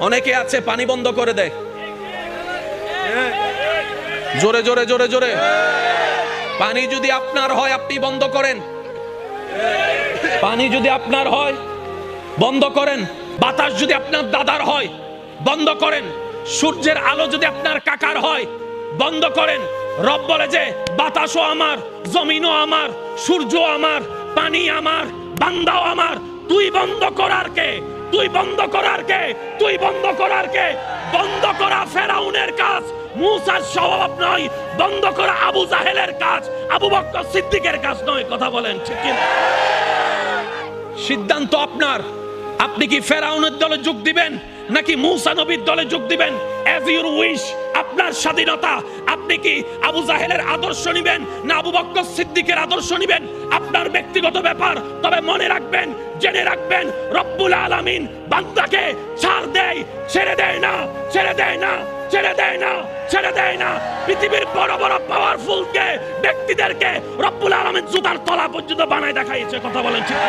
অনেকে আছে, পানি বন্ধ করে দেয়। জোরে জোরে জোরে জোরে। পানি যদি আপনার হয়, আপনি বন্ধ করেন। পানি যদি আপনার হয়, বন্ধ করেন। বাতাস যদি আপনার দাদার হয়, বন্ধ করেন। সূর্যের আলো যদি আপনার কাকার হয়, বন্ধ করেন। রব বলে যে, বাতাসও আমার, জমিনও আমার সূর্য আমার, পানি আমার, বান্দাও আমার। তুই বন্ধ করার কে? তুই বন্ধ করার কে? তুই বন্ধ করার কে? বন্ধ করা ফেরাউনের কাজ। মুসার স্বভাব নয়, বন্ধ করা আবু জাহেলের কাজ। আবু বক্কর সিদ্দিকের কাজ নয়, কথা বলেন ঠিক কিনা? সিদ্ধান্ত আপনার। আপনি কি ফেরাউনের দলে যোগ দিবেন? নাকি মুসা নবীর দলে যোগ দিবেন? এজ ইউর উইশ আপনার স্বাধীনতা। আপনি কি আবু জাহেলের আদর্শ নিবেন? না আবু বক্কর সিদ্দিকের আদর্শ নিবেন? আপনার ব্যক্তিগত ব্যাপার, তবে মনে রাখবেন, জেনে রাখবেন, রব্বুল আলামিন বান্দাকে ছাড় দেয়, ছেড়ে দেয় না, ছেড়ে দেয় না, ছেড়ে দেয় না, ছেড়ে দেয় না। পৃথিবীর বড় বড় পাওয়ারফুল কে ব্যক্তিদেরকে রব্বুল আলামিন জুতার তলা পর্যন্ত বানায় দেখাইছে কথা বলেন ঠিক?